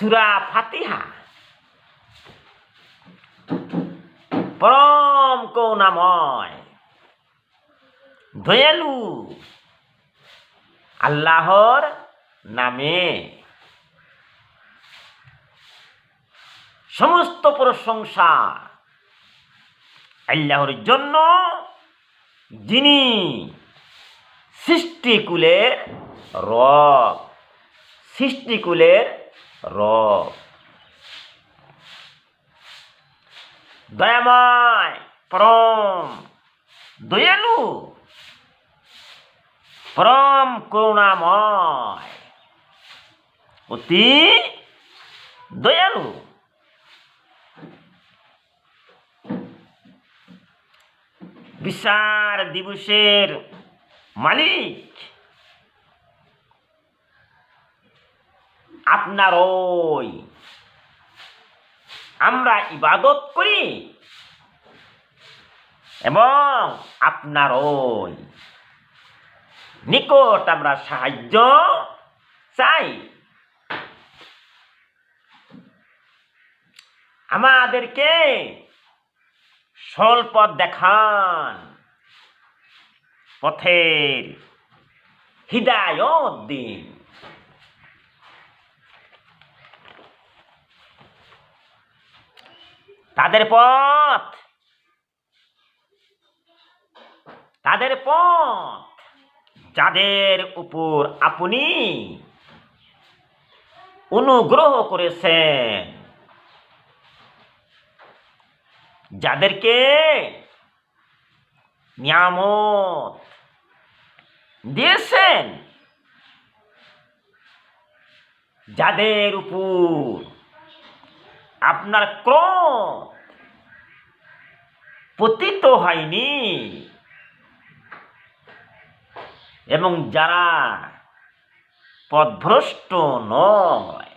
সুরা ফাতিহা। পরম করুণাময়। দয়ালু। আল্লাহর নামে। সমস্ত প্রশংসা আল্লাহর জন্য যিনি সৃষ্টিকুলের রব, সৃষ্টিকুলের রব দয়াময় পরম দয়ালু পরম করুণাময় অতি দয়ালু। বিচার দিবসের মালিক আপনার ওই। আমরা ইবাদত করি এবং আপনার ওই। নিকট আমরা সাহায্য চাই। আমাদেরকে স্বল্প দেখান, পথের হৃদায়ত দিন। তাদের পথ। তাদের পথ। যাদের উপর আপনি অনুগ্রহ করেছেন যাদেরকে নিয়ামত দিয়েছেন যাদের উপর আপনার ক্রম পতিত হয়নি। এবং যারা পথভ্রষ্ট নয়